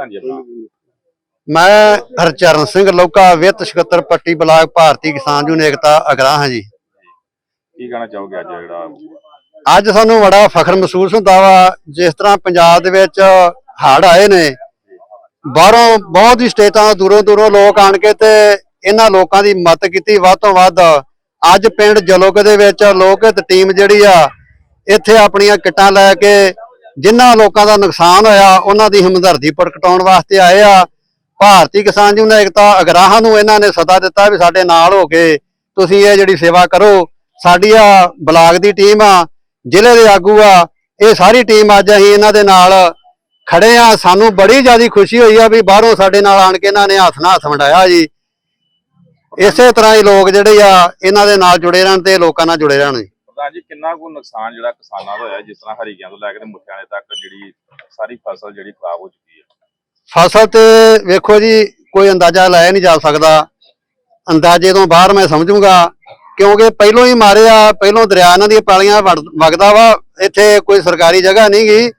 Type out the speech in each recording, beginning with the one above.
ਆਪਣਾ। ਮੈਂ ਹਰਚਰਨ ਸਿੰਘ ਲੋਕਾ ਵਿੱਤ ਸਕੱਤਰ ਪੱਟੀ ਬਲਾਕ ਭਾਰਤੀ ਕਿਸਾਨ ਯੂਨੀਅਨ ਏਕਤਾ ਅਗਰਾ ਹਾਂ ਜੀ। ਕੀ ਕਹਿਣਾ ਚਾਹੋਗੇ ਅੱਜ ਜਿਹੜਾ ਅੱਜ ਸਾਨੂੰ ਬੜਾ ਫਖਰ ਮਹਿਸੂਸ ਹੁੰਦਾ ਵਾ ਜਿਸ ਤਰ੍ਹਾਂ ਪੰਜਾਬ ਦੇ ਵਿੱਚ ਹੜ੍ਹ ਆਏ ਨੇ। ਬਾਹਰੋਂ ਬਹੁਤ ਹੀ ਸਟੇਟਾਂ ਦੂਰੋਂ ਦੂਰੋਂ ਲੋਕ ਆਣ ਕੇ ਤੇ ਇਹਨਾਂ ਲੋਕਾਂ ਦੀ ਮਦਦ ਕੀਤੀ। ਵੱਧ ਤੋਂ ਵੱਧ ਅੱਜ ਪਿੰਡ ਜਲੋਕ ਦੇ ਵਿੱਚ ਲੋਕ ਹਿੱਤ ਟੀਮ ਜਿਹੜੀ ਆ ਇੱਥੇ ਆਪਣੀਆਂ ਕਿੱਟਾਂ ਲੈ ਕੇ ਜਿਨ੍ਹਾਂ ਲੋਕਾਂ ਦਾ ਨੁਕਸਾਨ ਹੋਇਆ, ਉਹਨਾਂ ਦੀ ਹਮਦਰਦੀ ਪ੍ਰਗਟਾਉਣ ਵਾਸਤੇ ਆਏ ਆ। ਭਾਰਤੀ ਕਿਸਾਨ ਯੂਨੀਅਨ ਏਕਤਾ ਅਗਰਾਹਾਂ ਨੂੰ ਇਹਨਾਂ ਨੇ ਸੱਦਾ ਦਿੱਤਾ ਵੀ ਸਾਡੇ ਨਾਲ ਹੋ ਕੇ ਤੁਸੀਂ ਇਹ ਜਿਹੜੀ ਸੇਵਾ ਕਰੋ। ਸਾਡੀ ਆ ਬਲਾਕ ਦੀ ਟੀਮ ਆ, ਜ਼ਿਲ੍ਹੇ ਦੇ ਆਗੂ ਆ, ਇਹ ਸਾਰੀ ਟੀਮ ਅੱਜ ਅਸੀਂ ਇਹਨਾਂ ਦੇ ਨਾਲ ਖੜੇ ਆ। ਸਾਨੂੰ ਬੜੀ ਜ਼ਿਆਦਾ ਖੁਸ਼ੀ ਹੋਈ ਆ ਵੀ ਬਾਹਰੋਂ ਸਾਡੇ ਨਾਲ ਆਣ ਕੇ ਇਹਨਾਂ ਨੇ ਹੱਥ ਨਾਲ ਹੱਥ ਵੰਡਾਇਆ ਜੀ। ਇਸੇ ਤਰ੍ਹਾਂ ਹੀ ਲੋਕ ਜਿਹੜੇ ਆ, ਇਹਨਾਂ ਦੇ ਨਾਲ ਜੁੜੇ ਰਹਿਣ ਤੇ ਲੋਕਾਂ ਨਾਲ ਜੁੜੇ ਰਹਿਣ ਜੀ ਜੀ ਕਿੰਨਾ ਕੁ ਨੁਕਸਾਨ ਜਿਹੜਾ ਕਿਸਾਨਾਂ ਦਾ ਹੋਇਆ, ਜਿਸ ਤਰ੍ਹਾਂ ਹਰੀਕਿਆਂ ਤੋਂ ਲੈ ਕੇ ਤੇ ਤੱਕ ਜਿਹੜੀ ਸਾਰੀ ਫਸਲ ਜਿਹੜੀ ਖਰਾਬ ਹੋ ਚੁੱਕੀ ਹੈ? ਫਸਲ ਤੇ ਵੇਖੋ ਜੀ, ਕੋਈ ਅੰਦਾਜ਼ਾ ਲਾਇਆ ਨਹੀਂ ਜਾ ਸਕਦਾ। ਅੰਦਾਜ਼ੇ ਤੋਂ ਬਾਹਰ ਮੈਂ ਸਮਝੂੰਗਾ, ਕਿਉਂਕਿ ਪਹਿਲੋਂ ਹੀ ਮਾਰੇ ਆ, ਪਹਿਲੋਂ ਦਰਿਆ ਇਹਨਾਂ ਦੀਆਂ ਪਾਲੀਆਂ ਵੜ- ਵਗਦਾ ਵਾ, ਇੱਥੇ ਕੋਈ ਸਰਕਾਰੀ ਜਗ੍ਹਾ ਨਹੀਂ ਗੀ।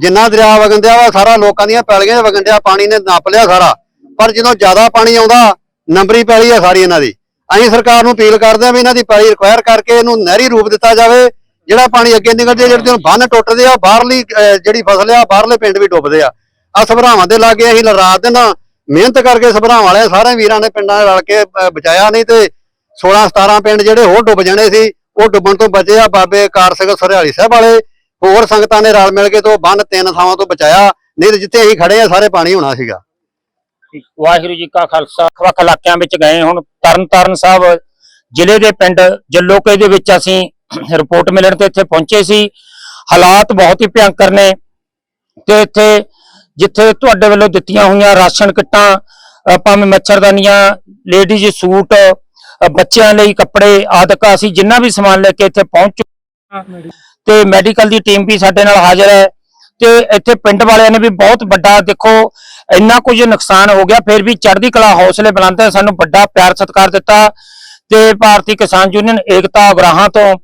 ਜਿੰਨਾ ਦਰਿਆ ਵਗਣਦਿਆਂ ਵਾ, ਸਾਰਾ ਲੋਕਾਂ ਦੀਆਂ ਪੈਲੀਆਂ 'ਚ ਵਗਣ ਦਿਆ ਪਾਣੀ ਨੇ ਨੱਪ ਲਿਆ ਸਾਰਾ। ਪਰ ਜਦੋਂ ਜ਼ਿਆਦਾ ਪਾਣੀ ਆਉਂਦਾ, ਨੰਬਰੀ ਪੈਲੀ ਆ ਸਾਰੀ ਇਹਨਾਂ ਦੀ। ਅਸੀਂ ਸਰਕਾਰ ਨੂੰ ਅਪੀਲ ਕਰਦੇ ਹਾਂ ਵੀ ਇਹਨਾਂ ਦੀ ਪਾਈ ਰਿਕੁਆਇਰ ਕਰਕੇ ਇਹਨੂੰ ਨਹਿਰੀ ਰੂਪ ਦਿੱਤਾ ਜਾਵੇ, ਜਿਹੜਾ ਪਾਣੀ ਅੱਗੇ ਨਿਕਲਦੇ ਜਿਹੜੇ ਜਦੋਂ ਬੰਨ ਟੁੱਟਦੇ ਆ, ਬਾਹਰਲੀ ਜਿਹੜੀ ਫਸਲ ਆ, ਬਾਹਰਲੇ ਪਿੰਡ ਵੀ ਡੁੱਬਦੇ ਆ। ਆ ਸਭਰਾਵਾਂ ਦੇ ਲਾਗੇ ਅਸੀਂ ਲ- ਰਾਤ ਦਿਨ ਮਿਹਨਤ ਕਰਕੇ ਸਭਰਾਵਾਂ ਵਾਲੇ ਸਾਰੇ ਵੀਰਾਂ ਨੇ ਪਿੰਡਾਂ ਨੇ ਰਲ ਕੇ ਬਚਾਇਆ ਨਹੀਂ ਤੇ 16 17 ਪਿੰਡ ਜਿਹੜੇ ਹੋਰ ਡੁੱਬ ਜਾਣੇ ਸੀ, ਉਹ ਡੁੱਬਣ ਤੋਂ ਬਚੇ ਆ ਬਾਬੇ ਕਾਰ ਸਿੰਘ ਸਰਹਾਲੀ ਸਾਹਿਬ ਵਾਲੇ। ਹੋਰ ਸੰਗਤਾਂ ਨੇ ਰਲ ਮਿਲ ਕੇ ਤੋਂ ਬੰਨ ਤਿੰਨ ਥਾਵਾਂ ਤੋਂ ਬਚਾਇਆ, ਨਹੀਂ ਤੇ ਜਿੱਥੇ ਅਸੀਂ ਖੜੇ ਆ, ਸਾਰੇ ਪਾਣੀ ਹੋਣਾ ਸੀਗਾ। ਵਾਹਿਗੁਰੂ ਜੀ ਕਾ ਖਾਲਸਾ। ਵੱਖ ਇਲਾਕਿਆਂ ਵਿੱਚ ਗਏ ਹੁਣ। ਤਰਨਤਾਰਨ ਸਾਹਿਬ ਜ਼ਿਲ੍ਹੇ ਦੇ ਪਿੰਡ ਜੱਲੋਕੇ ਦੇ ਵਿੱਚ ਅਸੀਂ ਰਿਪੋਰਟ ਮਿਲਣ ਤੇ ਇੱਥੇ ਪਹੁੰਚੇ ਸੀ। ਹਾਲਾਤ ਬਹੁਤ ਹੀ ਭਿਅੰਕਰ ਨੇ ਤੇ ਇੱਥੇ ਜਿੱਥੇ ਤੁਹਾਡੇ ਵੱਲੋਂ ਦਿੱਤੀਆਂ ਹੋਈਆਂ ਰਾਸ਼ਨ ਕਿੱਟਾਂ ਭਾਵੇਂ ਮੱਛਰਦਾਨੀਆਂ, ਲੇਡੀਜ਼ ਸੂਟ ਬੱਚਿਆਂ ਲਈ ਕੱਪੜੇ ਆਦਿਕ ਅਸੀਂ ਜਿੰਨਾ ਵੀ ਸਮਾਨ ਲੈ ਕੇ ਇੱਥੇ ਪਹੁੰਚ ਤੇ ਮੈਡੀਕਲ ਦੀ ਟੀਮ ਵੀ ਸਾਡੇ ਨਾਲ ਹਾਜ਼ਰ ਹੈ। ਤੇ ਇੱਥੇ ਪਿੰਡ ਵਾਲਿਆਂ ਨੇ ਵੀ ਬਹੁਤ ਵੱਡਾ ਦੇਖੋ ਇੰਨਾ ਕੁਝ ਨੁਕਸਾਨ ਹੋ ਗਿਆ ਫਿਰ ਵੀ ਚੜ੍ਹਦੀ ਕਲਾ ਹੌਸਲੇ ਬੁਲੰਦ ਸਾਨੂੰ ਵੱਡਾ ਪਿਆਰ ਸਤਿਕਾਰ ਦਿੱਤਾ ਤੇ ਭਾਰਤੀ ਕਿਸਾਨ ਯੂਨੀਅਨ ਏਕਤਾ ਉਗਰਾਹਾਂ ਤੋਂ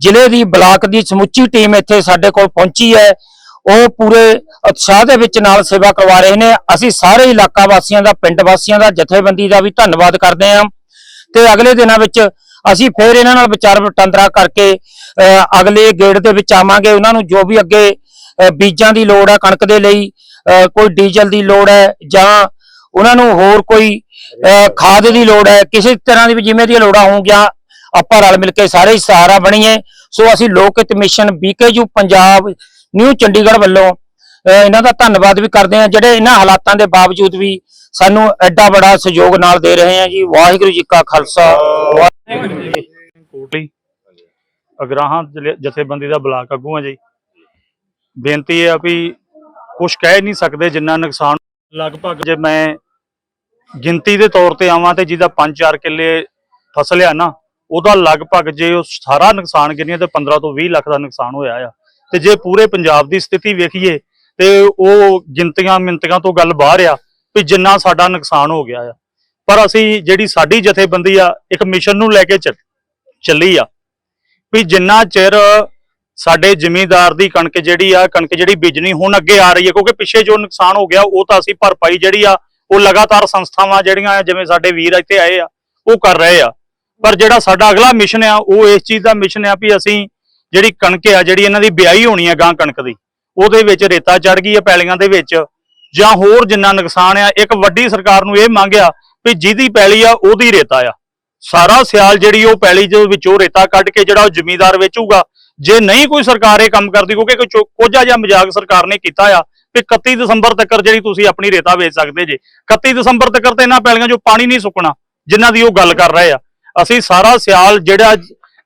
ਜ਼ਿਲ੍ਹੇ ਦੀ ਬਲਾਕ ਦੀ ਸਮੁੱਚੀ ਟੀਮ ਇੱਥੇ ਸਾਡੇ ਕੋਲ ਪਹੁੰਚੀ ਹੈ। ਉਹ ਪੂਰੇ ਉਤਸ਼ਾਹ ਦੇ ਵਿੱਚ ਨਾਲ ਸੇਵਾ ਕਰਵਾ ਰਹੇ ਨੇ। ਅਸੀਂ ਸਾਰੇ ਇਲਾਕਾ ਵਾਸੀਆਂ ਦਾ ਪਿੰਡ ਵਾਸੀਆਂ ਦਾ ਜਥੇਬੰਦੀ ਦਾ ਵੀ ਧੰਨਵਾਦ ਕਰਦੇ ਹਾਂ। ਤੇ ਅਗਲੇ ਦਿਨਾਂ ਵਿੱਚ ਅਸੀਂ ਫਿਰ ਇਹਨਾਂ ਨਾਲ ਵਿਚਾਰ ਵਟਾਂਦਰਾ ਕਰਕੇ ਅਹ, ਅਗਲੇ ਗੇੜ ਦੇ ਵਿੱਚ ਆਵਾਂਗੇ। ਉਹਨਾਂ ਨੂੰ ਜੋ ਵੀ ਅੱਗੇ ਬੀਜਾਂ ਦੀ ਲੋੜ ਹੈ ਕਣਕ ਦੇ ਲਈ ਕੋਈ ਡੀਜ਼ਲ ਦੀ ਲੋੜ ਹੈ ਜਾਂ ਉਹਨਾਂ ਨੂੰ ਹੋਰ ਕੋਈ ਖਾਦ ਦੀ ਲੋੜ ਹੈ, ਕਿਸੇ ਤਰ੍ਹਾਂ ਦੀ ਵੀ ਜਿਵੇਂ ਦੀਆਂ ਲੋੜਾਂ ਹੋਣਗੀਆਂ, ਆਪਾਂ ਰਲ ਮਿਲ ਕੇ ਸਾਰੇ ਸਹਾਰਾ ਬਣੀਏ। ਸੋ ਅਸੀਂ ਲੋਕ mission BKU Punjab, new Chandigarh ਵੱਲੋਂ ਇਹਨਾਂ ਦਾ ਧੰਨਵਾਦ ਵੀ ਕਰਦੇ ਆ ਜਿਹੜੇ ਇਹਨਾਂ ਹਾਲਾਤਾਂ ਦੇ ਬਾਵਜੂਦ ਵੀ ਸਾਨੂੰ ਐਡਾ ਬੜਾ ਸਹਿਯੋਗ ਨਾਲ ਦੇ ਰਹੇ ਆ ਜੀ। ਵਾਹਿਗੁਰੂ ਜੀ ਕਾ ਖਾਲਸਾ। ਵਾਹਿਗੁਰੂ ਜੀ ਕੋਟਲੀ, ਅਗਰਾਹਾਂ ਜਥੇਬੰਦੀ ਦਾ ਬਲਾਕ ਆਗੂ ਹਾਂ ਜੀ। ਬੇਨਤੀ ਹੈ ਵੀ ਕੁਝ ਕਹਿ ਨਹੀਂ ਸਕਦੇ ਜਿੰਨਾ ਨੁਕਸਾਨ ਲਗਭਗ ਜੇ ਮੈਂ ਗਿਣਤੀ ਦੇ ਤੌਰ ਤੇ ਆਵਾਂ ਤੇ ਜਿਹਦਾ 5-4 ਕਿੱਲੇ ਫਸਲ ਆ ਨਾ ਉਹਦਾ ਲਗਭਗ ਜੇ ਉਹ ਸਾਰਾ ਨੁਕਸਾਨ ਗਿਣੀਏ ਤੇ 15 ਤੋਂ 20 ਲੱਖ ਦਾ ਨੁਕਸਾਨ ਹੋਇਆ ਆ। ਤੇ ਜੇ ਪੂਰੇ ਪੰਜਾਬ ਦੀ ਸਥਿਤੀ ਵੇਖੀਏ ਤੇ ਉਹ ਗਿਣਤੀਆਂ ਮਿੰਤੀਆਂ ਤੋਂ ਗੱਲ ਬਾਹਰ ਆ ਵੀ ਜਿੰਨਾ ਸਾਡਾ ਨੁਕਸਾਨ ਹੋ ਗਿਆ ਆ। ਪਰ ਅਸੀਂ ਜਿਹੜੀ ਸਾਡੀ ਜਥੇਬੰਦੀ ਆ ਇੱਕ ਮਿਸ਼ਨ ਨੂੰ ਲੈ ਕੇ ਚੱਲ- ਚੱਲੀ ਆ। ਵੀ ਜਿੰਨਾ ਚਿਰ ਸਾਡੇ ਜ਼ਿਮੀਂਦਾਰ ਦੀ ਕਣਕ ਜਿਹੜੀ ਆ ਕਣਕ ਜਿਹੜੀ ਬੀਜਣੀ ਹੁਣ ਅੱਗੇ ਆ ਰਹੀ ਹੈ ਕਿਉਂਕਿ ਪਿੱਛੇ ਜੋ ਨੁਕਸਾਨ ਹੋ ਗਿਆ ਉਹ ਤਾਂ ਅਸੀਂ ਭਰਪਾਈ ਜਿਹੜੀ ਆ ਉਹ ਲਗਾਤਾਰ ਸੰਸਥਾਵਾਂ ਜਿਹੜੀਆਂ ਆ, ਜਿਵੇਂ ਸਾਡੇ ਵੀਰ ਇੱਥੇ ਆਏ ਆ ਉਹ ਕਰ ਰਹੇ ਆ। ਪਰ ਜਿਹੜਾ ਸਾਡਾ ਅਗਲਾ ਮਿਸ਼ਨ ਆ ਉਹ ਇਸ ਚੀਜ਼ ਦਾ ਮਿਸ਼ਨ ਆ ਵੀ ਅਸੀਂ ਜਿਹੜੀ ਕਣਕ ਆ ਜਿਹੜੀ ਇਹਨਾਂ ਦੀ ਬਿਆਈ ਹੋਣੀ ਆ ਗਾਂ ਕਣਕ ਦੀ ਉਹਦੇ ਵਿੱਚ ਰੇਤਾ ਚੜ ਗਈ ਆ ਪੈਲੀਆਂ ਦੇ ਵਿੱਚ ਜਾਂ ਹੋਰ ਜਿੰਨਾ ਨੁਕਸਾਨ ਆ ਇੱਕ ਵੱਡੀ ਸਰਕਾਰ ਨੂੰ ਇਹ ਮੰਗਿਆ ਵੀ ਜਿਹਦੀ ਪੈਲੀ ਆ ਉਹਦੀ ਰੇਤਾ ਆ। ਸਾਰਾ ਸਿਆਲ ਜਿਹੜੀ ਉਹ ਪੈਲੀ ਦੇ ਵਿੱਚੋਂ ਰੇਤਾ ਕੱਢ ਕੇ ਜਿਹੜਾ ਉਹ ਜ਼ਮੀਂਦਾਰ ਵੇਚੂਗਾ ਜੇ ਨਹੀਂ ਕੋਈ ਸਰਕਾਰ ਇਹ ਕੰਮ ਕਰਦੀ, ਕਿਉਂਕਿ ਕੋਈ ਚੋ- ਕੋਝਾ ਜਿਹਾ ਮਜ਼ਾਕ ਸਰਕਾਰ ਨੇ ਕੀਤਾ ਆ ਕਿ 31 ਦਸੰਬਰ ਤੱਕ ਜਿਹੜੀ ਤੁਸੀਂ ਆਪਣੀ ਰੇਤਾ ਵੇਚ ਸਕਦੇ ਜੇ। 31 ਦਸੰਬਰ ਤੱਕ ਤੇ ਇਹਨਾਂ ਪੈਲੀਆਂ 'ਚੋਂ ਪਾਣੀ ਨਹੀਂ ਸੁੱਕਣਾ, ਜਿਨ੍ਹਾਂ ਦੀ ਉਹ ਗੱਲ ਕਰ ਰਹੇ ਆ। ਅਸੀਂ ਸਾਰਾ ਸਿਆਲ ਜਿਹੜਾ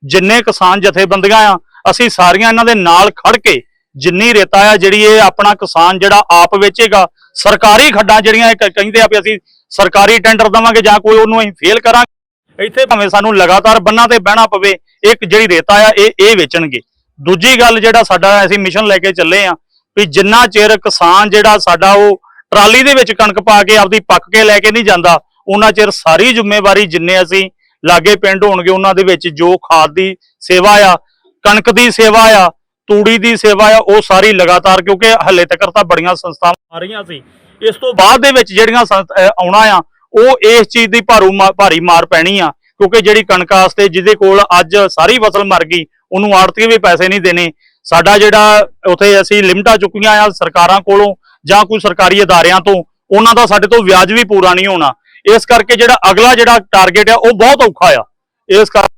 ਜਿੰਨੇ ਕਿਸਾਨ ਜਥੇਬੰਦੀਆਂ ਆ, ਅਸੀਂ ਸਾਰੀਆਂ ਇਹਨਾਂ ਦੇ ਨਾਲ ਖੜ ਕੇ ਜਿੰਨੀ ਰੇਤਾ ਆ ਜਿਹੜੀ ਇਹ ਆਪਣਾ ਕਿਸਾਨ ਜਿਹੜਾ ਆਪ ਵੇਚੇਗਾ, ਸਰਕਾਰੀ ਖੱਡਾਂ ਜਿਹੜੀਆਂ ਇਹ ਕਹਿੰਦੇ ਆ ਵੀ ਅਸੀਂ ਸਰਕਾਰੀ ਟੈਂਡਰ ਦਵਾਂਗੇ ਜਾਂ ਕੋਈ ਉਹਨੂੰ ਅਸੀਂ ਫੇਲ ਕਰਾਂਗੇ। ਇੱਥੇ ਭਾਵੇਂ ਸਾਨੂੰ ਲਗਾਤਾਰ ਬੰਨਾਂ ਤੇ ਬਹਿਣਾ ਪਵੇ, ਇੱਕ ਜਿਹੜੀ ਰੇਤਾ ਆ, ਇਹ ਇਹ ਵੇਚਣਗੇ। ਦੂਜੀ ਗੱਲ ਜਿਹੜਾ ਸਾਡਾ ਅਸੀਂ ਮਿਸ਼ਨ ਲੈ ਕੇ ਚੱਲੇ ਆ, ਵੀ ਜਿੰਨਾ ਚਿਰ ਕਿਸਾਨ ਜਿਹੜਾ ਸਾਡਾ ਉਹ ਟਰਾਲੀ ਦੇ ਵਿੱਚ ਕਣਕ ਪਾ ਕੇ ਆਪਦੀ ਪੱਕ ਕੇ ਲੈ ਕੇ ਨਹੀਂ ਜਾਂਦਾ, ਉਹਨਾਂ ਚਿਰ ਸਾਰੀ ਜ਼ਿੰਮੇਵਾਰੀ ਜਿੰਨੇ ਅਸੀਂ ਲਾਗੇ ਪਿੰਡ ਹੋਣਗੇ, ਉਹਨਾਂ ਦੇ ਵਿੱਚ ਜੋ ਖਾਦ ਦੀ ਸੇਵਾ ਆ, ਕਣਕ ਦੀ ਸੇਵਾ ਆ, ਤੂੜੀ ਦੀ ਸੇਵਾ ਆ, ਉਹ ਸਾਰੀ ਲਗਾਤਾਰ, ਕਿਉਂਕਿ ਹੱਲੇ ਤੱਕ ਤਾਂ ਬੜੀਆਂ ਸੰਸਥਾਵਾਂ ਆ ਰਹੀਆਂ ਸੀ। ਇਸ ਤੋਂ ਬਾਅਦ ਦੇ ਵਿੱਚ ਜਿਹੜੀਆਂ ਸੰ- ਆਉਣਾ ਆ ਉਹ ਇਸ ਚੀਜ਼ ਦੀ ਭਾਰੂ ਮਾ- ਭਾਰੀ ਮਾਰ ਪੈਣੀ ਆ, ਕਿਉਂਕਿ ਜਿਹੜੀ ਕਣਕ ਵਾਸਤੇ ਜਿਹਦੇ ਕੋਲ ਅੱਜ ਸਾਰੀ ਫਸਲ ਮਰ ਗਈ, ਉਹਨੂੰ ਆੜਤੀ ਵੀ ਪੈਸੇ ਨਹੀਂ ਦੇਣੇ। ਸਾਡਾ ਜਿਹੜਾ ਉਥੇ ਅਸੀਂ ਲਿਮਟਾਂ ਚੁੱਕੀਆਂ ਆ ਸਰਕਾਰਾਂ ਕੋਲੋਂ ਜਾਂ ਕੋਈ ਸਰਕਾਰੀ ਅਦਾਰਿਆਂ ਤੋਂ, ਉਹਨਾਂ ਦਾ ਸਾਡੇ ਤੋਂ ਵਿਆਜ ਵੀ ਪੂਰਾ ਨਹੀਂ ਹੋਣਾ। ਇਸ ਕਰਕੇ ਜਿਹੜਾ ਅਗਲਾ ਜਿਹੜਾ ਟਾਰਗੇਟ ਆ, ਉਹ ਬਹੁਤ ਔਖਾ ਆ। ਇਸ ਕਰ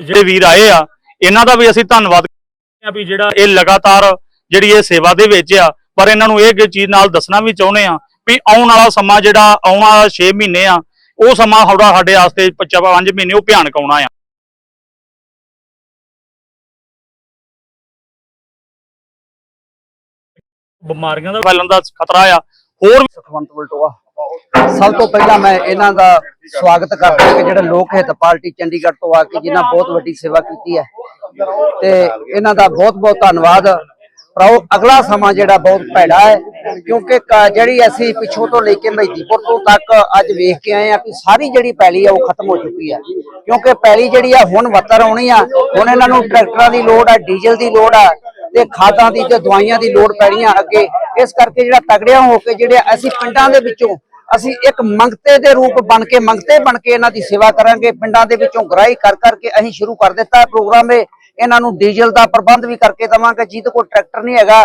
ਜਿਹੜੇ ਵੀਰ ਆਏ ਆ, ਇਹਨਾਂ ਦਾ ਵੀ ਅਸੀਂ ਧੰਨਵਾਦ ਆ ਵੀ ਜਿਹੜਾ ਇਹ ਲਗਾਤਾਰ ਜਿਹੜੀ ਇਹ ਸੇਵਾ ਦੇ ਵਿੱਚ ਆ, ਪਰ ਇਹਨਾਂ ਨੂੰ ਇਹ ਚੀਜ਼ ਨਾਲ ਦੱਸਣਾ ਵੀ ਚਾਹੁੰਦੇ ਆ ਵੀ ਆਉਣ ਵਾਲਾ ਸਮਾਂ ਜਿਹੜਾ ਆਉਣ ਵਾਲਾ 6 ਮਹੀਨੇ ਆ, ਉਹ ਸਮਾਂ ਸਾਡਾ ਸਾਡੇ ਵਾਸਤੇ 5 ਮਹੀਨੇ ਉਹ ਭਿਆਨਕ ਆਉਣਾ ਆ। ਬਿਮਾਰੀਆਂ ਦਾ ਫੈਲਣ ਦਾ ਖਤਰਾ ਆ, ਹੋਰ ਸੁਖਵੰਤ ਬਲਟੋਆ ਸਭ ਤੋਂ ਪਹਿਲਾਂ ਮੈਂ ਇਹਨਾਂ ਦਾ ਸਵਾਗਤ ਕਰਦਾ ਹਾਂ ਕਿ ਜਿਹੜੇ ਲੋਕ ਹਿੱਤ ਪਾਰਟੀ ਚੰਡੀਗੜ੍ਹ ਤੋਂ ਆ ਕੇ ਜਿਨ੍ਹਾਂ ਬਹੁਤ ਵੱਡੀ ਸੇਵਾ ਕੀਤੀ ਹੈ। ਤੇ ਇਹਨਾਂ ਦਾ ਬਹੁਤ ਬਹੁਤ ਧੰਨਵਾਦ। ਪਰ ਅਗਲਾ ਸਮਾਂ ਜਿਹੜਾ ਬਹੁਤ ਭੈੜਾ ਹੈ, ਕਿਉਂਕਿ ਜਿਹੜੀ ਅਸੀਂ ਪਿੱਛੋਂ ਤੋਂ ਲੈ ਕੇ ਮਹਿਦੀਪੁਰ ਤੋਂ ਤੱਕ ਅੱਜ ਵੇਖ ਕੇ ਆਏ ਆ ਕਿ ਸਾਰੀ ਜਿਹੜੀ ਪੈਲੀ ਆ ਉਹ ਖਤਮ ਹੋ ਚੁੱਕੀ ਹੈ। ਕਿਉਂਕਿ ਪੈਲੀ ਜਿਹੜੀ ਆ ਹੁਣ ਵੱਤਰ ਆਉਣੀ ਆ, ਹੁਣ ਇਹਨਾਂ ਨੂੰ ਟਰੈਕਟਰਾਂ ਦੀ ਲੋੜ ਆ, ਡੀਜ਼ਲ ਦੀ ਲੋੜ ਆ ਤੇ ਖਾਦਾਂ ਦੀ ਤੇ ਦਵਾਈਆਂ ਦੀ ਲੋੜ ਪੈਣੀ ਆ ਅੱਗੇ। ਇਸ ਕਰਕੇ ਜਿਹੜਾ ਤਗੜਿਆਂ ਹੋ ਕੇ ਜਿਹੜੇ ਅਸੀਂ ਪਿੰਡਾਂ ਦੇ ਵਿੱਚੋਂ ਅਸੀਂ ਇੱਕ ਮੰਗਤੇ ਦੇ ਰੂਪ ਬਣ ਕੇ, ਮੰਗਤੇ ਬਣ ਕੇ ਇਹਨਾਂ ਦੀ ਸੇਵਾ ਕਰਾਂਗੇ, ਪਿੰਡਾਂ ਦੇ ਵਿੱਚੋਂ ਗ੍ਰਾਈ ਕਰ ਕਰਕੇ ਅਸੀਂ ਸ਼ੁਰੂ ਕਰ ਦਿੱਤਾ ਪ੍ਰੋਗਰਾਮ। ਇਹ ਇਹਨਾਂ ਨੂੰ ਡੀਜ਼ਲ ਦਾ ਪ੍ਰਬੰਧ ਵੀ ਕਰਕੇ ਦਵਾਂਗੇ। ਜਿਹਦੇ ਕੋਲ ਟਰੈਕਟਰ ਨਹੀਂ ਹੈਗਾ,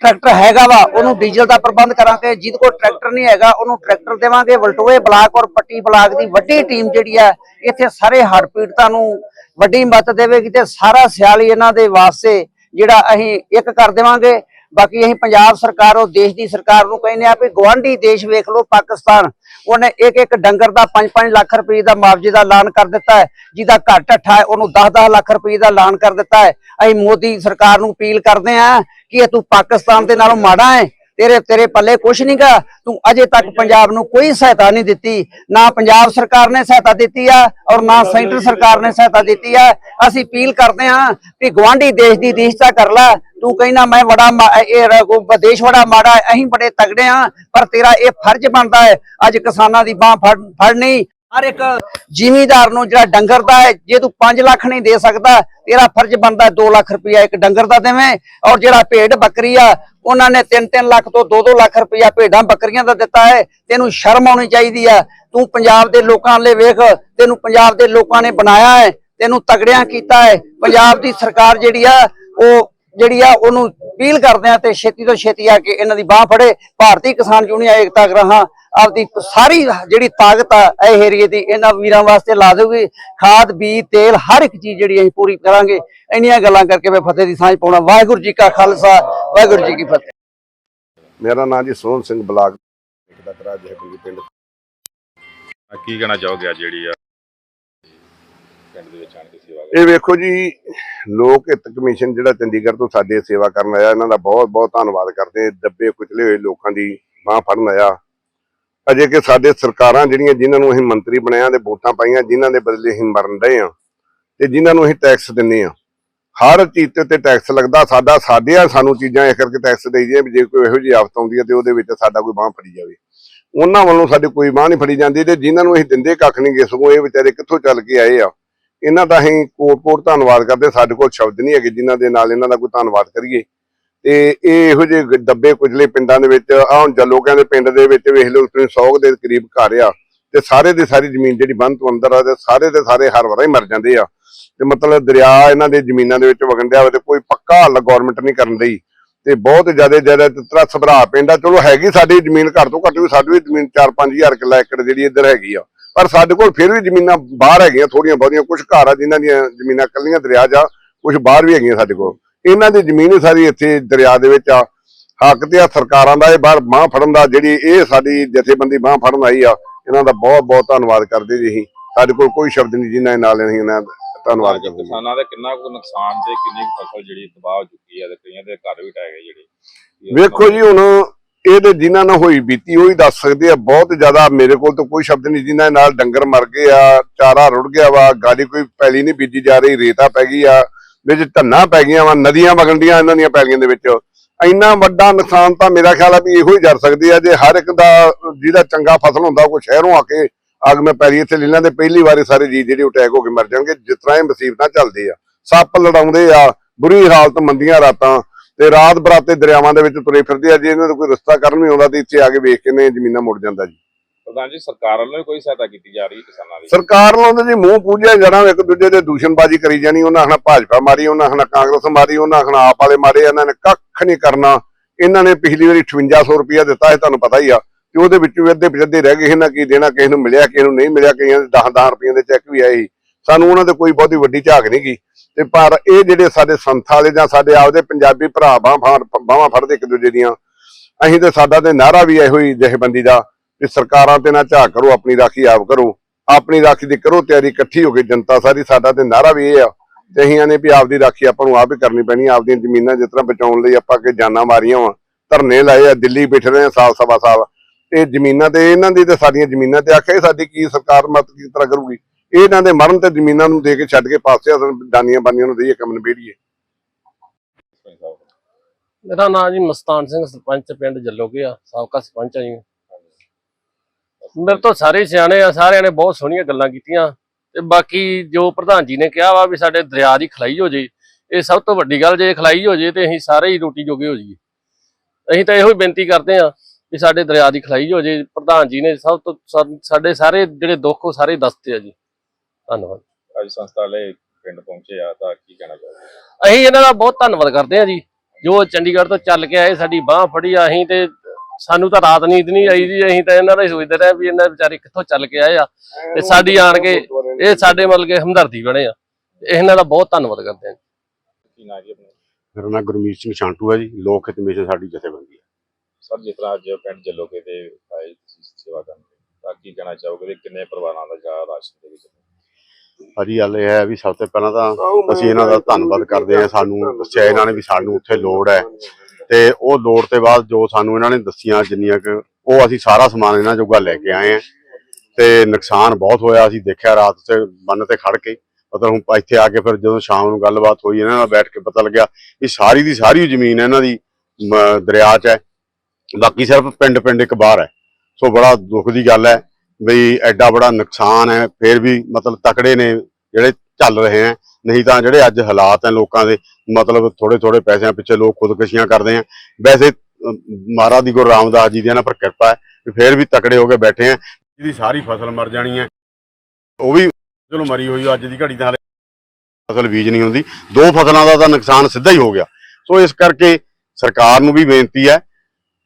ਟਰੈਕਟਰ ਹੈਗਾ ਵਾ, ਉਹਨੂੰ ਡੀਜ਼ਲ ਦਾ ਪ੍ਰਬੰਧ ਕਰਾਂਗੇ। ਜਿਹਦੇ ਕੋਲ ਟਰੈਕਟਰ ਨਹੀਂ ਹੈਗਾ, ਉਹਨੂੰ ਟਰੈਕਟਰ ਦੇਵਾਂਗੇ। ਵਲਟੋਏ ਬਲਾਕ ਔਰ ਪੱਟੀ ਬਲਾਕ ਦੀ ਵੱਡੀ ਟੀਮ ਜਿਹੜੀ ਹੈ ਇੱਥੇ ਸਾਰੇ ਹੜ੍ਹ ਪੀੜਤਾਂ ਨੂੰ ਵੱਡੀ ਮਦਦ ਦੇਵੇਗੀ ਤੇ ਸਾਰਾ ਸਿਆਲੀ ਇਹਨਾਂ ਦੇ ਵਾਸਤੇ ਜਿਹੜਾ ਅਸੀਂ ਇੱਕ ਕਰ ਦੇਵਾਂਗੇ। ਬਾਕੀ ਅਸੀਂ ਪੰਜਾਬ ਸਰਕਾਰ ਉਹ ਦੇਸ਼ ਦੀ ਸਰਕਾਰ ਨੂੰ ਕਹਿੰਦੇ ਆ ਵੀ ਗਵਾਂਢੀ ਦੇਸ਼ ਵੇਖ ਲਓ ਪਾਕਿਸਤਾਨ, ਉਹਨੇ ਇੱਕ ਇੱਕ ਡੰਗਰ ਦਾ 5-5 ਲੱਖ ਰੁਪਏ ਦਾ ਮੁਆਵਜ਼ੇ ਦਾ ਐਲਾਨ ਕਰ ਦਿੱਤਾ ਹੈ, ਜਿਹਦਾ ਘਰ ਢੱਠਾ ਹੈ, ਉਹਨੂੰ 10-10 ਲੱਖ ਰੁਪਏ ਦਾ ਐਲਾਨ ਕਰ ਦਿੱਤਾ ਹੈ। ਅਸੀਂ ਮੋਦੀ ਸਰਕਾਰ ਨੂੰ ਅਪੀਲ ਕਰਦੇ ਆ ਕਿ ਇਹ ਤੂੰ ਪਾਕਿਸਤਾਨ ਦੇ ਨਾਲੋਂ ਮਾੜਾ ਹੈ ਤੇਰੇ ਤੇਰੇ ਪੱਲੇ ਕੁਛ ਨਹੀਂਗਾ ਤੂੰ ਅਜੇ ਤੱਕ ਪੰਜਾਬ ਨੂੰ ਕੋਈ ਸਹਾਇਤਾ ਨਹੀਂ ਦਿੱਤੀ। ਨਾ ਪੰਜਾਬ ਸਰਕਾਰ ਨੇ ਸਹਾਇਤਾ ਦਿੱਤੀ ਆ ਔਰ ਨਾ ਸੈਂਟਰ ਸਰਕਾਰ ਨੇ ਸਹਾਇਤਾ ਦਿੱਤੀ ਆ। ਅਸੀਂ ਅਪੀਲ ਕਰਦੇ ਹਾਂ ਕਿ ਗਵਾਂਢੀ ਦੇਸ਼ ਦੀ ਰੀਸਤਾ ਕਰ ਲੈ। ਤੂੰ ਕਹਿੰਦਾ ਮੈਂ ਬੜਾ ਇਹ ਦੇਸ਼ ਬੜਾ ਮਾੜਾ ਅਸੀਂ ਬੜੇ ਤਗੜੇ ਆ ਪਰ ਤੇਰਾ ਇਹ ਫਰਜ਼ ਬਣਦਾ ਹੈ। ਅੱਜ ਕਿਸਾਨਾਂ ਦੀ ਬਾਹ ਫੜ ਫੜਨੀ। ਹਰ ਇੱਕ ਜ਼ਿਮੀਦਾਰ ਨੂੰ ਜਿਹੜਾ ਡੰਗਰ ਦਾ ਹੈ, ਜੇ ਤੂੰ 5 ਲੱਖ ਨਹੀਂ ਦੇ ਸਕਦਾ, ਤੇਰਾ ਫਰਜ਼ ਬਣਦਾ 2 ਲੱਖ ਰੁਪਇਆ ਇੱਕ ਡੰਗਰ ਦਾ ਦੇਵੇਂ। ਔਰ ਜਿਹੜਾ ਭੇਡ ਬੱਕਰੀ ਆ ਉਹਨਾਂ ਨੇ 3-3 ਲੱਖ ਤੋਂ 2-2 ਲੱਖ ਰੁਪਇਆ ਭੇਡਾਂ ਬੱਕਰੀਆਂ ਦਾ ਦਿੱਤਾ ਹੈ। ਤੈਨੂੰ ਸ਼ਰਮ ਆਉਣੀ ਚਾਹੀਦੀ ਆ ਤੂੰ ਪੰਜਾਬ ਦੇ ਲੋਕਾਂ ਲਈ ਵੇਖ। ਤੈਨੂੰ ਪੰਜਾਬ ਦੇ ਲੋਕਾਂ ਨੇ ਬਣਾਇਆ ਹੈ। ਤੈਨੂੰ ਤਗੜਿਆਂ ਕੀਤਾ ਹੈ। ਪੰਜਾਬ ਦੀ ਸਰਕਾਰ ਜਿਹੜੀ ਆ, ਉਹ ਜਿਹੜੀ ਆ, ਉਹਨੂੰ ਅਪੀਲ ਕਰਦੇ ਆ ਤੇ ਛੇਤੀ ਤੋਂ ਛੇਤੀ ਆ ਕੇ ਇਹਨਾਂ ਦੀ ਬਾਹ ਫੜੇ। ਭਾਰਤੀ ਕਿਸਾਨ ਯੂਨੀਅਨ ਏਕਤਾ ਗ੍ਰਹਾਂ, ਆਪਦੀ ਸਾਰੀ ਜਿਹੜੀ ਤਾਕਤ ਆ, ਇਹ ਏਰੀਏ ਦੀ ਇਹਨਾਂ ਵੀਰਾਂ ਵਾਸਤੇ ਲਾ ਦੇਊਗੀ। ਖਾਦ, ਬੀਜ, ਤੇਲ, ਹਰ ਇੱਕ ਚੀਜ਼ ਜਿਹੜੀ ਅਸੀਂ ਪੂਰੀ ਕਰਾਂਗੇ। ਇੰਨੀਆਂ ਗੱਲਾਂ ਕਰਕੇ ਮੈਂ ਫਤਿਹ ਦੀ ਸਾਂਝ ਪਾਉਣਾ। ਵਾਹਿਗੁਰੂ ਜੀ ਕਾ ਖਾਲਸਾ। ਵਾਹਿਗੁਰੂ ਜੀ ਕੀ ਫਤਿਹ। ਮੇਰਾ ਨਾਮ ਜੀ ਸੋਹਣ ਸਿੰਘ ਬਲਾਕ ਦਾ ਤਰਾ ਜਹਬੀ ਪਿੰਡ। ਕੀ ਕਹਿਣਾ ਚਾਹੋਗੇ ਅੱਜ ਜਿਹੜੀ ਆ ਪਿੰਡ ਦੇ ਵਿੱਚ ਆਣ ਕੇ ਸੇਵਾ ਇਹ ਵੇਖੋ ਜੀ ਲੋਕ ਹਿੱਤ ਕਮਿਸ਼ਨ ਜਿਹੜਾ ਚੰਡੀਗੜ੍ਹ ਤੋਂ ਸਾਡੇ ਸੇਵਾ ਕਰਨ ਆਇਆ ਇਹਨਾਂ ਦਾ ਬਹੁਤ ਬਹੁਤ ਧੰਨਵਾਦ ਕਰਦੇ। ਦੱਬੇ ਕੁਚਲੇ ਹੋਏ ਲੋਕਾਂ ਦੀ ਬਾਹ ਫੜਨ ਆਇਆ। ਅਜੇ ਕਿ ਸਾਡੇ ਸਰਕਾਰਾਂ ਜਿਹੜੀਆਂ ਜਿਨ੍ਹਾਂ ਨੂੰ ਅਸੀਂ ਮੰਤਰੀ ਬਣਾਇਆ ਤੇ ਵੋਟਾਂ ਪਾਈਆਂ ਜਿਨ੍ਹਾਂ ਦੇ ਬਦਲੇ ਅਸੀਂ ਮਰਨ ਡਏ ਆ ਤੇ ਜਿਨ੍ਹਾਂ ਨੂੰ ਅਸੀਂ ਟੈਕਸ ਦਿੰਨੇ ਆ ਹਰ ਚੀਜ਼ ਤੇ ਉੱਤੇ ਟੈਕਸ ਲੱਗਦਾ, ਸਾਡਾ ਸਾਡੇ ਆ ਸਾਨੂੰ ਚੀਜ਼ਾਂ ਇਸ ਕਰਕੇ ਟੈਕਸ ਦੇਈਏ ਵੀ ਜੇ ਕੋਈ ਇਹੋ ਜਿਹੀ ਆਫਤ ਆਉਂਦੀ ਹੈ ਤੇ ਉਹਦੇ ਵਿੱਚ ਸਾਡਾ ਕੋਈ ਬਾਹ ਫੜੀ ਜਾਵੇ। ਉਹਨਾਂ ਵੱਲੋਂ ਸਾਡੇ ਕੋਈ ਬਾਹ ਨਹੀਂ ਫੜੀ ਜਾਂਦੀ ਤੇ ਜਿਨ੍ਹਾਂ ਨੂੰ ਅਸੀਂ ਦਿੰਦੇ ਕੱਖ ਨਹੀਂ ਗਏ ਸਗੋਂ ਇਹ ਵਿਚਾਰੇ ਕਿੱਥੋਂ ਚੱਲ ਕੇ ਆਏ ਆ। ਇਹਨਾਂ ਦਾ ਅਸੀਂ ਕੋਟ ਕੋਟ ਧੰਨਵਾਦ ਕਰਦੇ, ਸਾਡੇ ਕੋਲ ਸ਼ਬਦ ਨਹੀਂ ਹੈਗੇ, ਜਿਨ੍ਹਾਂ ਦੇ ਨਾਲ ਇਹਨਾਂ ਦਾ ਕੋਈ ਧੰਨਵਾਦ ਕਰੀਏ। ਤੇ ਇਹ ਇਹੋ ਜਿਹੇ ਗ- ਦੱਬੇ ਕੁਚਲੇ ਪਿੰਡਾਂ ਦੇ ਵਿੱਚ ਆ ਹੁਣ ਜਲੋਕਿਆਂ ਦੇ ਪਿੰਡ ਦੇ ਵਿੱਚ ਵੇਖ ਲਓ, ਤੁਸੀਂ 100 ਦੇ ਕਰੀਬ ਘਰ ਆ ਤੇ ਸਾਰੇ ਦੀ ਸਾਰੀ ਜ਼ਮੀਨ ਜਿਹੜੀ ਬੰਦ ਤੋਂ ਅੰਦਰ ਆ ਤੇ ਸਾਰੇ ਦੇ ਸਾਰੇ ਹਰ ਵਾਰਾ ਹੀ ਮਰ ਜਾਂਦੇ ਆ। ਤੇ ਮਤਲਬ ਦਰਿਆ ਇਹਨਾਂ ਦੇ ਜ਼ਮੀਨਾਂ ਦੇ ਵਿੱਚ ਵਗਣ ਡਿਆ ਵਾ ਤੇ ਕੋਈ ਪੱਕਾ ਹੱਲ ਗਵਰਨਮੈਂਟ ਨਹੀਂ ਕਰਨ ਡਈ। ਤੇ ਬਹੁਤ ਜ਼ਿਆਦਾ ਜ਼ਿਆਦਾ ਤਰਾ ਸਭਰਾ ਪਿੰਡ ਚਲੋ ਹੈਗੀ ਸਾਡੀ ਜ਼ਮੀਨ ਘੱਟ ਤੋਂ ਘੱਟ ਵੀ ਸਾਡੀ ਵੀ ਜ਼ਮੀਨ 4-5000 ਕਿੱਲਾ ਏਕੜ ਜਿਹੜੀ ਇੱਧਰ ਹੈਗੀ ਆ। ਪਰ ਸਾਡੇ ਕੋਲ ਫਿਰ ਵੀ ਜ਼ਮੀਨਾਂ ਬਾਹਰ ਹੈਗੀਆਂ ਥੋੜੀਆਂ ਬਹੁਤੀਆਂ ਕੁਝ ਘਰ ਆ ਜਿਨ੍ਹਾਂ ਦੀਆਂ ਜ਼ਮੀਨਾਂ ਕੱਲੀਆਂ ਦਰਿਆ ਜਾਂ ਆ ਕੁਝ ਬਾਹਰ ਵੀ ਹੈਗੀਆਂ ਸਾਡੇ ਕੋਲ। ਇਹਨਾਂ ਦੀ ਜ਼ਮੀਨ ਹੀ ਸਾਰੀ ਇੱਥੇ ਦਰਿਆ ਦੇ ਵਿੱਚ ਆ। ਹੱਕ ਤੇ ਆ ਸਰਕਾਰਾਂ ਦਾ ਇਹ ਬਾਹਰ ਬਾਹ ਫੜਨ ਦਾ ਜਿਹੜੀ ਇਹ ਸਾਡੀ ਜਥੇਬੰਦੀ ਬਾਹ ਫੜਨ ਆਈ ਆ, ਇਹਨਾਂ ਦਾ ਬਹੁਤ ਬਹੁਤ ਧੰਨਵਾਦ ਕਰਦੇ ਜੀ ਅਸੀਂ। ਸਾਡੇ ਕੋਲ ਕੋਈ ਸ਼ਬਦ ਨਹੀਂ ਜਿਨ੍ਹਾਂ ਨਾਲ ਅਸੀਂ ਇਹਨਾਂ ਧੰਨਵਾਦ ਕਰਦੇ ਹਾਂ। ਕਿਸਾਨਾਂ ਦਾ ਕਿੰਨਾ ਕੁ ਨੁਕਸਾਨ ਤੇ ਕਿੰਨੀ ਕੁ ਫਸਲ ਜਿਹੜੀ ਤਬਾਹ ਹੋ ਚੁੱਕੀ ਹੈ ਤੇ ਕਈਆਂ ਦੇ ਘਰ ਵੀ ਟਹਿ ਗਏ ਜਿਹੜੇ। ਵੇਖੋ ਜੀ ਹੁਣ ਇਹਦੇ ਜਿਨ੍ਹਾਂ ਨਾਲ ਹੋਈ ਬੀਤੀ ਉਹ ਹੀ ਦੱਸ ਸਕਦੇ ਆ ਬਹੁਤ ਜ਼ਿਆਦਾ ਮੇਰੇ ਕੋਲ ਤਾਂ ਕੋਈ ਸ਼ਬਦ ਨਹੀਂ ਜਿਨ੍ਹਾਂ ਨਾਲ ਡੰਗਰ ਮਰ ਗਏ ਆ ਚਾਰਾ ਰੁੜ ਗਿਆ ਵਾ ਗਾੜੀ ਕੋਈ ਪੈਲੀ ਨਹੀਂ ਬੀਜੀ ਜਾ ਰਹੀ ਰੇਤਾ ਪੈ ਗਈ ਆ ਵਿੱਚ ਧੰਨਾ ਪੈ ਗਈਆਂ ਵਾ ਨਦੀਆਂ ਵਗਣਡੀਆਂ ਇਹਨਾਂ ਦੀਆਂ ਪੈਲੀਆਂ ਦੇ ਵਿੱਚ। ਇੰਨਾ ਵੱਡਾ ਨੁਕਸਾਨ ਤਾਂ ਮੇਰਾ ਖਿਆਲ ਆ ਵੀ ਇਹੋ ਹੀ ਕਰ ਸਕਦੀ ਆ ਜੇ ਹਰ ਇੱਕ ਦਾ ਜਿਹਦਾ ਚੰਗਾ ਫਸਲ ਹੁੰਦਾ ਕੋਈ ਸ਼ਹਿਰੋਂ ਆ ਕੇ ਅਗ ਮੈਂ ਪੈਰੀ ਇੱਥੇ ਲੈ ਲੈਂਦੇ ਪਹਿਲੀ ਵਾਰੀ ਸਾਰੇ ਜੀ ਜਿਹੜੇ ਅਟੈਕ ਹੋ ਕੇ ਮਰ ਜਾਣਗੇ ਜਿਸ ਤਰ੍ਹਾਂ ਇਹ ਮੁਸੀਬਤਾਂ ਚੱਲਦੀ ਆ। ਸੱਪ ਲੜਾਉਂਦੇ ਆ ਬੁਰੀ ਹਾਲਤ ਮੰਦੀਆਂ ਰਾਤਾਂ ਤੇ ਰਾਤ ਬਰਾਤੇ ਦਰਿਆਵਾਂ ਦੇ ਵਿੱਚ ਤੁਰੇ ਫਿਰਦੇ ਆ। ਜੇ ਇਹਨਾਂ ਦਾ ਕੋਈ ਰਸਤਾ ਕਰਨ ਵੀ ਆਉਂਦਾ ਤੇ ਇੱਥੇ ਆ ਕੇ ਵੇਖ ਕੇ ਨੇ ਜ਼ਮੀਨਾਂ ਮੁੜ ਜਾਂਦਾ ਜੀ। ਪ੍ਰਧਾਨ ਜੀ ਸਰਕਾਰ ਵੱਲੋਂ ਕੋਈ ਸਹਾਇਤਾ ਕੀਤੀ ਜਾ ਰਹੀ ਹੈ ਕਿਸਾਨਾਂ ਦੀ? ਸਰਕਾਰ ਨੂੰ ਉਹਦੇ ਜੀ ਮੂੰਹ ਪੂਜਿਆ ਜਾਣਾ ਇੱਕ ਦੂਜੇ ਦੇ ਦੂਸ਼ਣਬਾਜ਼ੀ ਕਰੀ ਜਾਣੀ ਉਹਨਾਂ ਆਖਣਾ ਭਾਜਪਾ ਮਾਰੀ ਉਹਨਾਂ ਆਖਣਾ ਕਾਂਗਰਸ ਮਾਰੀ ਉਹਨਾਂ ਆਖਣਾ ਆਪ ਵਾਲੇ ਮਾਰੇ ਇਹਨਾਂ ਨੇ ਕੱਖ ਨਹੀਂ ਕਰਨਾ। ਇਹਨਾਂ ਨੇ ਪਿਛਲੀ ਵਾਰੀ 5800 ਰੁਪਇਆ ਦਿੱਤਾ ਹੈ ਤੁਹਾਨੂੰ ਪਤਾ ਹੀ ਆ। ਤੇ ਉਹਦੇ ਵਿੱਚ ਵੀ ਅੱਧੇ ਪਿਛੱਧੇ ਰਹਿ ਗਏ ਇਹਨਾਂ ਕੀ ਦੇਣਾ, ਕਿਸੇ ਨੂੰ ਮਿਲਿਆ, ਕਿਸੇ ਨੂੰ ਨਹੀਂ ਮਿਲਿਆ, ਕਈਆਂ ਦੇ 10-10 ਰੁਪਈਆਂ ਦੇ ਚੈੱਕ ਵੀ ਆਏ ਸੀ। ਸਾਨੂੰ ਉਹਨਾਂ ਦੇ ਕੋਈ ਬਹੁਤੀ ਵੱਡੀ ਝਾਕ ਨਹੀਂ ਗਈ। ਤੇ ਪਰ ਇਹ ਜਿਹੜੇ ਸਾਡੇ ਸੰਥ ਵਾਲੇ ਜਾਂ ਸਾਡੇ ਆਪਦੇ ਪੰਜਾਬੀ ਭਰਾ ਬਾਹਾਂ ਫੜਦੇ ਇੱਕ ਦੂਜੇ ਦੀਆਂ, ਅਸੀਂ ਤੇ ਸਾਡਾ ਤੇ ਨਾਰਾ ਵੀ ਇਹੋ ਹੀ ਜਥੇਬੰਦੀ ਦਾ ਵੀ ਸਰਕਾਰਾਂ ਤੇ ਨਾ ਝਾਕ ਕਰੋ, ਆਪਣੀ ਰਾਖੀ ਆਪ ਕਰੋ। ਆਪਣੀ ਰਾਖੀ ਦੀ ਕਰੋ ਤਿਆਰੀ ਇਕੱਠੀ ਹੋ ਕੇ ਜਨਤਾ ਸਾਰੀ, ਸਾਡਾ ਤੇ ਨਾਰਾ ਵੀ ਇਹ ਆ। ਤੇ ਅਸੀਂ ਆਨੇ ਵੀ ਆਪਦੀ ਰਾਖੀ ਆਪਾਂ ਨੂੰ ਆਪ ਹੀ ਕਰਨੀ ਪੈਣੀ, ਆਪਦੀਆਂ ਜ਼ਮੀਨਾਂ ਜਿਸ ਤਰ੍ਹਾਂ ਬਚਾਉਣ ਲਈ ਆਪਾਂ ਅੱਗੇ ਜਾਨਾਂ ਮਾਰੀਆਂ ਵਾ। ਧਰਨੇ ਲਾਏ ਆ, ਦਿੱਲੀ ਬੈਠ ਰਹੇ ਆ, ਸਾਲ ਸਵਾ ਸਾਲ। ਇਹ ਜ਼ਮੀਨਾਂ ਤੇ, ਇਹਨਾਂ ਦੀ ਤੇ ਸਾਡੀਆਂ ਜ਼ਮੀਨਾਂ ਤੇ ਆਖਿਆ ਸਾਡੀ ਕੀ ਸਰਕਾਰ ਮਦਦ ਕਿਸ ਤਰ੍ਹਾਂ ਕਰੂਗੀ? ਇਹਨਾਂ ਦੇ ਮਰਨ ਤੇ ਜ਼ਮੀਨਾਂ ਨੂੰ ਦੇ ਕੇ ਛੱਡ ਕੇ ਪਾਸੇ ਦਾਨੀਆਂ ਬਾਨੀਆਂ ਨੂੰ ਦੇਈਏ ਕੰਮ ਨਿਬੇੜੀਏ ਮੇਰਾ ਨਾਮ ਜੀ ਮਸਤਾਨ ਸਿੰਘ, ਸਰਪੰਚ ਪਿੰਡ ਜੱਲੋਗੇ ਸਾਬਕਾ ਸਰਪੰਚ ਆ ਜੀ। ਮੇਰੇ ਤੋਂ ਸਾਰੇ ਸਿਆਣੇ ਆ, ਸਾਰਿਆਂ ਨੇ ਬਹੁਤ ਸੋਹਣੀਆਂ ਗੱਲਾਂ ਕੀਤੀਆਂ। ਤੇ ਬਾਕੀ ਜੋ ਪ੍ਰਧਾਨ ਜੀ ਨੇ ਕਿਹਾ ਵਾ ਵੀ ਸਾਡੇ ਦਰਿਆ ਦੀ ਖਲਾਈ ਹੋ ਜੇ, ਇਹ ਸਭ ਤੋਂ ਵੱਡੀ ਗੱਲ ਜੇ ਖਲਾਈ ਹੋ ਜੇ ਤੇ ਅਸੀਂ ਸਾਰੇ ਹੀ ਰੋਟੀ ਜੋਗੇ ਹੋ ਜਾਈਏ। ਅਸੀਂ ਤਾਂ ਇਹੋ ਹੀ ਬੇਨਤੀ ਕਰਦੇ ਆ ਵੀ ਸਾਡੇ ਦਰਿਆ ਦੀ ਖਲਾਈ ਹੋ ਜੇ ਪ੍ਰਧਾਨ ਜੀ ਨੇ ਸਭ ਤੋਂ ਸਾ- ਸਾਡੇ ਸਾਰੇ ਜਿਹੜੇ ਦੁੱਖ ਉਹ ਸਾਰੇ ਦੱਸਤੇ ਆ ਜੀ। ਧੰਨਵਾਦ। ਅੱਜ ਸੰਸਥਾ ਵਾਲੇ ਪਿੰਡ ਪਹੁੰਚੇ ਆ ਤਾਂ ਕੀ ਕਹਿਣਾ ਚਾਹੋਗੇ? ਅਸੀਂ ਇਹਨਾਂ ਦਾ ਬਹੁਤ ਧੰਨਵਾਦ ਕਰਦੇ ਹਾਂ ਜੀ। ਜੋ ਚੰਡੀਗੜ੍ਹ ਤੋਂ ਚੱਲ ਕੇ ਆਏ ਸਾਡੀ ਬਾਹ ਫੜੀ ਆ ਅਸੀਂ ਤੇ ਸਾਨੂੰ ਤਾਂ ਰਾਤ ਨੀਂਦ ਨਹੀਂ ਆਈ ਜੀ ਅਸੀਂ ਤਾਂ ਇਹਨਾਂ ਦਾ ਹੀ ਸੋਚਦੇ ਰਹੇ ਵੀ ਇਹਨਾਂ ਵਿਚਾਰੇ ਕਿੱਥੋਂ ਚੱਲ ਕੇ ਆਏ ਆ। ਤੇ ਸਾਡੀ ਆਣ ਕੇ ਇਹ ਸਾਡੇ ਮਤਲਬ ਕਿ ਹਮਦਰਦੀ ਬਣੇ ਆ। ਇਹਨਾਂ ਦਾ ਬਹੁਤ ਧੰਨਵਾਦ ਕਰਦੇ ਹਾਂ ਕੀ ਨਾਂ ਜੀ ਆਪਣਾ? ਮੇਰਾ ਨਾਮ ਗੁਰਮੀਤ ਸਿੰਘ ਛਾਂਟੂ ਹੈ ਜੀ। ਲੋਕ ਹਿਤ ਹਮੇਸ਼ਾ ਸਾਡੀ ਜਥੇਬੰਦੀ ਹੈ ਸਰ ਜਿਸ ਤਰ੍ਹਾਂ ਅੱਜ ਪਿੰਡ ਜੱਲੋਕੇ ਤੇ ਆਏ ਤੁਸੀਂ ਸੇਵਾ ਕਰਨ ਤਾਂ ਕੀ ਕਹਿਣਾ ਚਾਹੋਗੇ ਤੇ ਕਿੰਨੇ ਪਰਿਵਾਰਾਂ ਦਾ ਜਿਹੜਾ ਰਾਸ਼ਨ ਦੇ ਵਿੱਚ ਭਾਜੀ ਗੱਲ ਇਹ ਹੈ ਵੀ ਸਭ ਤੋਂ ਪਹਿਲਾਂ ਤਾਂ ਅਸੀਂ ਇਹਨਾਂ ਦਾ ਧੰਨਵਾਦ ਕਰਦੇ ਹਾਂ ਸਾਨੂੰ ਦੱਸਿਆ ਇਹਨਾਂ ਨੇ ਵੀ ਸਾਨੂੰ ਉੱਥੇ ਲੋੜ ਹੈ। ਤੇ ਉਹ ਲੋੜ ਤੇ ਬਾਅਦ ਜੋ ਸਾਨੂੰ ਇਹਨਾਂ ਨੇ ਦੱਸੀਆਂ ਜਿੰਨੀਆਂ ਕਿ ਉਹ ਅਸੀਂ ਸਾਰਾ ਸਮਾਨ ਇਹਨਾਂ ਜੋਗਾ ਲੈ ਕੇ ਆਏ ਹਾਂ। ਤੇ ਨੁਕਸਾਨ ਬਹੁਤ ਹੋਇਆ ਅਸੀਂ ਦੇਖਿਆ ਰਾਤ ਤੇ ਬੰਨ ਤੇ ਖੜ ਕੇ। ਮਤਲਬ ਹੁਣ ਇੱਥੇ ਆ ਕੇ ਫਿਰ ਜਦੋਂ ਸ਼ਾਮ ਨੂੰ ਗੱਲਬਾਤ ਹੋਈ ਇਹਨਾਂ ਨਾਲ ਬੈਠ ਕੇ ਪਤਾ ਲੱਗਿਆ ਵੀ ਸਾਰੀ ਦੀ ਸਾਰੀ ਜ਼ਮੀਨ ਇਹਨਾਂ ਦੀ ਦਰਿਆ 'ਚ ਹੈ। ਬਾਕੀ ਸਿਰਫ ਪਿੰਡ ਪਿੰਡ ਇੱਕ ਬਾਹਰ ਹੈ। ਸੋ ਬੜਾ ਦੁੱਖ ਦੀ ਗੱਲ ਹੈ ਵੀ ਐਡਾ ਬੜਾ ਨੁਕਸਾਨ ਹੈ, ਫਿਰ ਵੀ ਮਤਲਬ ਤਕੜੇ ਨੇ ਜਿਹੜੇ ਚੱਲ ਰਹੇ ਹੈ। ਨਹੀਂ ਤਾਂ ਜਿਹੜੇ ਅੱਜ ਹਾਲਾਤ ਹੈ ਲੋਕਾਂ ਦੇ, ਮਤਲਬ ਥੋੜੇ ਥੋੜੇ ਪੈਸਿਆਂ ਪਿੱਛੇ ਲੋਕ ਖੁਦਕੁਸ਼ੀਆਂ ਕਰਦੇ ਆ ਵੈਸੇ ਮਹਾਰਾਜ ਦੀ ਗੁਰੂ ਰਾਮਦਾਸ ਜੀ ਦੀ ਇਹਨਾਂ ਪਰ ਕਿਰਪਾ ਹੈ ਵੀ ਫਿਰ ਵੀ ਤਕੜੇ ਹੋ ਕੇ ਬੈਠੇ ਆ ਜਿਹਦੀ ਸਾਰੀ ਫਸਲ ਮਰ ਜਾਣੀ ਹੈ, ਉਹ ਵੀ ਚਲੋ ਮਰੀ ਹੋਈ ਅੱਜ ਦੀ ਘੜੀ ਤਾਂ ਹਾਲੇ ਫਸਲ ਬੀਜ ਨਹੀਂ ਹੁੰਦੀ। ਦੋ ਫਸਲਾਂ ਦਾ ਤਾਂ ਨੁਕਸਾਨ ਸਿੱਧਾ ਹੀ ਹੋ ਗਿਆ। ਸੋ ਇਸ ਕਰਕੇ ਸਰਕਾਰ ਨੂੰ ਵੀ ਬੇਨਤੀ ਹੈ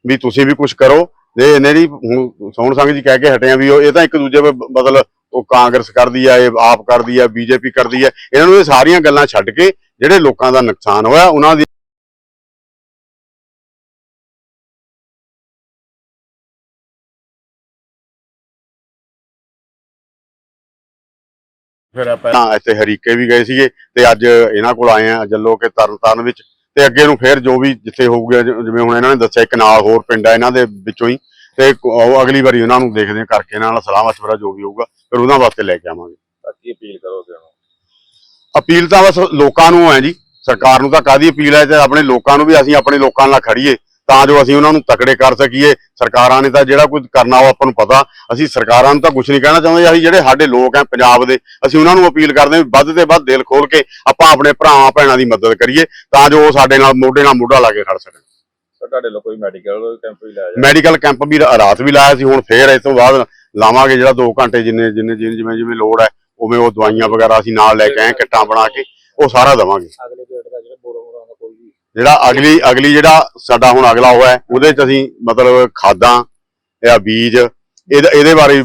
ਵੀ ਤੁਸੀਂ ਵੀ ਕੁਝ ਕਰੋ। ਜੇ ਇਹਨੇ ਦੀ ਸੋਹਣ ਸੰਗ ਜੀ ਕਹਿ ਕੇ ਹਟੇ ਆ ਵੀ ਇਹ ਤਾਂ ਇੱਕ ਦੂਜੇ ਮਤਲਬ ਉਹ ਕਾਂਗਰਸ ਕਰਦੀ ਆ ਇਹ ਆਪ ਕਰਦੀ ਆ ਬੀਜੇਪੀ ਕਰਦੀ ਆ। ਇਹਨਾਂ ਨੂੰ ਇਹ ਸਾਰੀਆਂ ਗੱਲਾਂ ਛੱਡ ਕੇ ਜਿਹੜੇ ਲੋਕਾਂ ਦਾ ਨੁਕਸਾਨ ਹੋਇਆ ਉਹਨਾਂ ਦੀ ਫਿਰ ਪਹਿਲਾਂ ਇੱਥੇ ਹਰੀਕੇ ਵੀ ਗਏ ਸੀਗੇ ਤੇ ਅੱਜ ਇਹਨਾਂ ਕੋਲ ਆਏ ਆ ਜੱਲੋ ਕੇ ਤਰਨਤਾਰਨ ਵਿੱਚ। ਤੇ ਅੱਗੇ ਨੂੰ ਫੇਰ ਜੋ ਵੀ ਜਿੱਥੇ ਹੋਊਗਾ ਜਿਵੇਂ ਹੁਣ ਇਹਨਾਂ ਨੇ ਦੱਸਿਆ ਇੱਕ ਨਾਲ ਹੋਰ ਪਿੰਡ ਆ ਇਹਨਾਂ ਦੇ ਵਿੱਚੋਂ ਹੀ ਤੇ ਉਹ ਅਗਲੀ ਵਾਰੀ ਉਹਨਾਂ ਨੂੰ ਦੇਖਦੇ ਆ ਕਰਕੇ ਨਾਲ ਸਲਾਹ ਮਸ਼ਵਰਾ ਜੋ ਵੀ ਹੋਊਗਾ ਫਿਰ ਉਹਨਾਂ ਵਾਸਤੇ ਲੈ ਕੇ ਆਵਾਂਗੇ। ਕੀ ਅਪੀਲ ਕਰੋਗੇ ਅਪੀਲ ਤਾਂ ਬਸ ਲੋਕਾਂ ਨੂੰ ਹੈ ਜੀ ਸਰਕਾਰ ਨੂੰ ਤਾਂ ਕਾਦੀ ਅਪੀਲ ਹੈ ਤੇ ਆਪਣੇ ਲੋਕਾਂ ਨੂੰ ਵੀ ਅਸੀਂ ਆਪਣੇ ਲੋਕਾਂ ਨਾਲ ਖੜੀਏ ਤਾਂ ਜੋ ਅਸੀਂ ਉਹਨਾਂ ਨੂੰ ਤਕੜੇ ਕਰ ਸਕੀਏ। ਸਰਕਾਰਾਂ ਨੇ ਤਾਂ ਜਿਹੜਾ ਕੁਝ ਕਰਨਾ ਉਹ ਆਪਾਂ ਨੂੰ ਪਤਾ। ਅਸੀਂ ਸਰਕਾਰਾਂ ਨੂੰ ਤਾਂ ਕੁਝ ਨਹੀਂ ਕਹਿਣਾ ਚਾਹੁੰਦੇ। ਅਸੀਂ ਜਿਹੜੇ ਸਾਡੇ ਲੋਕ ਆ ਪੰਜਾਬ ਦੇ ਅਸੀਂ ਉਹਨਾਂ ਨੂੰ ਅਪੀਲ ਕਰਦੇ ਹਾਂ ਵੀ ਵੱਧ ਤੇ ਵੱਧ ਦਿਲ ਖੋਲ ਕੇ ਆਪਾਂ ਆਪਣੇ ਭਰਾਵਾਂ ਭੈਣਾਂ ਦੀ ਮਦਦ ਕਰੀਏ ਤਾਂ ਜੋ ਉਹ ਸਾਡੇ ਨਾਲ ਮੋਢੇ ਨਾਲ ਮੋਢਾ ਲਾ ਕੇ ਖੜ ਸਕਣ। ਤੁਹਾਡੇ ਲੋਕ ਕੋਈ ਮੈਡੀਕਲ ਕੈਂਪ ਵੀ ਲਾਇਆ ਮੈਡੀਕਲ ਕੈਂਪ ਵੀ ਰਾਤ ਵੀ ਲਾਇਆ ਸੀ। ਹੁਣ ਫੇਰ ਇਸ ਤੋਂ ਬਾਅਦ ਲਾਵਾਂਗੇ ਜਿਹੜਾ 2 ਘੰਟੇ ਜਿੰਨੇ ਜਿੰਨੇ ਜਿਵੇਂ ਜਿਵੇਂ ਲੋੜ ਹੈ ਉਵੇਂ ਉਹ ਦਵਾਈਆਂ ਵਗੈਰਾ ਅਸੀਂ ਨਾਲ ਲੈ ਕੇ ਆਏ ਕਿੱਟਾਂ ਬਣਾ ਕੇ ਉਹ ਸਾਰਾ ਦਵਾਂਗੇ ਅਗਲੇ ਗੇੜ ਦਾ ਜਿਹੜਾ ਬੋਰੋ ਬੋਰੋ ਦਾ ਕੋਈ ਵੀ ਜਿਹੜਾ ਅਗਲੀ ਅਗਲੀ ਜਿਹੜਾ ਸਾਡਾ ਹੁਣ ਅਗਲਾ ਹੋਇਆ ਉਹਦੇ ਚ ਅਸੀਂ ਮਤਲਬ ਖਾਦਾਂ ਜਾਂ ਬੀਜ, ਇਹਦੇ ਬਾਰੇ ਵੀ